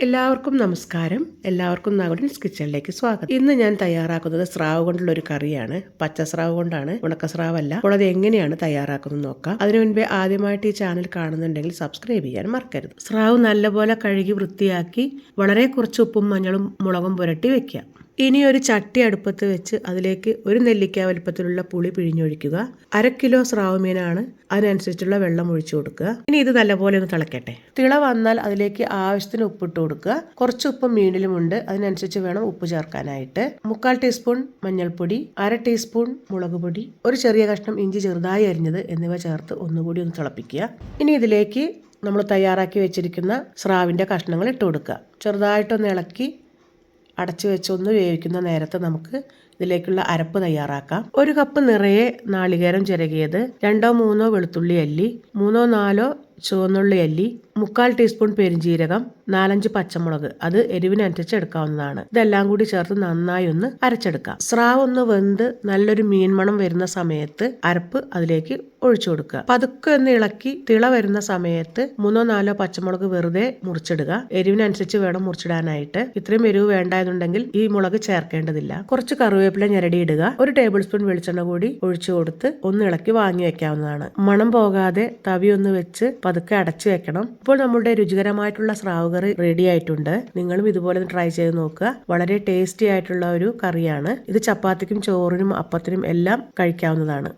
എല്ലാവർക്കും നമസ്കാരം. എല്ലാവർക്കും നാഗുഡൻസ് കിച്ചണിലേക്ക് സ്വാഗതം. ഇന്ന് ഞാൻ തയ്യാറാക്കുന്നത് സ്രാവ് കൊണ്ടുള്ള ഒരു കറിയാണ്. പച്ച സ്രാവ് കൊണ്ടാണ്. ഉണക്ക സ്രാവല്ല. അപ്പോൾ അത് എങ്ങനെയാണ് തയ്യാറാക്കുന്നത് നോക്കാം. അതിനു മുൻപേ ആദ്യമായിട്ട് ഈ ചാനൽ കാണുന്നുണ്ടെങ്കിൽ സബ്സ്ക്രൈബ് ചെയ്യാൻ മറക്കരുത്. സ്രാവ് നല്ലപോലെ കഴുകി വൃത്തിയാക്കി വളരെ കുറച്ച് ഉപ്പും മഞ്ഞളും മുളകും പുരട്ടി വെക്കാം ഇനി ഒരു ചട്ടി അടുപ്പത്ത് വെച്ച് അതിലേക്ക് ഒരു നെല്ലിക്ക വലുപ്പത്തിലുള്ള പുളി പിഴിഞ്ഞൊഴിക്കുക. അര കിലോ സ്രാവ് മീനാണ് അതിനനുസരിച്ചുള്ള വെള്ളം ഒഴിച്ചു കൊടുക്കുക. ഇനി ഇത് നല്ലപോലെ ഒന്ന് തിളക്കട്ടെ. തിള വന്നാൽ അതിലേക്ക് ആവശ്യത്തിന് ഉപ്പിട്ട് കൊടുക്കുക. കുറച്ച് ഉപ്പ് മീനിലുമുണ്ട് അതിനനുസരിച്ച് വേണം ഉപ്പ് ചേർക്കാനായിട്ട്. മുക്കാൽ ടീസ്പൂൺ മഞ്ഞൾപ്പൊടി അര ടീസ്പൂൺ മുളക് പൊടി ഒരു ചെറിയ കഷ്ണം ഇഞ്ചി ചെറുതായി അരിഞ്ഞത് എന്നിവ ചേർത്ത് ഒന്നുകൂടി ഒന്ന് തിളപ്പിക്കുക. ഇനി ഇതിലേക്ക് നമ്മൾ തയ്യാറാക്കി വെച്ചിരിക്കുന്ന സ്രാവിന്റെ കഷ്ണങ്ങൾ ഇട്ട് കൊടുക്കുക. ചെറുതായിട്ടൊന്ന് ഇളക്കി അടച്ചു വെച്ച് ഒന്ന് വേവിക്കുന്ന നേരത്ത് നമുക്ക് ഇതിലേക്കുള്ള അരപ്പ് തയ്യാറാക്കാം. ഒരു കപ്പ് നിറയെ നാളികേരം ചിരകിയത് രണ്ടോ മൂന്നോ വെളുത്തുള്ളി അല്ലി മൂന്നോ നാലോ ചുവന്നുള്ളി അല്ലി മുക്കാൽ ടീസ്പൂൺ പെരിഞ്ജീരകം നാലഞ്ച് പച്ചമുളക്. അത് എരിവിനനുസരിച്ച് എടുക്കാവുന്നതാണ്. ഇതെല്ലാം കൂടി ചേർത്ത് നന്നായി ഒന്ന് അരച്ചെടുക്കാം. സ്രാവ് ഒന്ന് വെന്ത് നല്ലൊരു മീൻമണം വരുന്ന സമയത്ത് അരപ്പ് അതിലേക്ക് ഒഴിച്ചു കൊടുക്കുക. പതുക്കെ ഒന്ന് ഇളക്കി തിള വരുന്ന സമയത്ത് മൂന്നോ നാലോ പച്ചമുളക് വെറുതെ മുറിച്ചിടുക. എരിവിനനുസരിച്ച് വേണം മുറിച്ചിടാനായിട്ട്. ഇത്രയും എരിവ് വേണ്ടായെന്നുണ്ടെങ്കിൽ ഈ മുളക് ചേർക്കേണ്ടതില്ല. കുറച്ച് കറിവേപ്പില ഞെരടി ഇടുക ഒരു ടേബിൾ സ്പൂൺ വെളിച്ചെണ്ണ കൂടി ഒഴിച്ചു കൊടുത്ത് ഒന്ന് ഇളക്കി വാങ്ങി വെക്കാവുന്നതാണ്. മണം പോകാതെ തവി ഒന്ന് വെച്ച് പതുക്കെ അടച്ചു വെക്കണം. ഇപ്പോൾ നമ്മുടെ രുചികരമായിട്ടുള്ള സ്രാവ് കറി റെഡി ആയിട്ടുണ്ട്. നിങ്ങളും ഇതുപോലെ ട്രൈ ചെയ്ത് നോക്കുക. വളരെ ടേസ്റ്റി ആയിട്ടുള്ള ഒരു കറിയാണ്. ഇത് ചപ്പാത്തിക്കും ചോറിനും അപ്പത്തിനും എല്ലാം കഴിക്കാവുന്നതാണ്.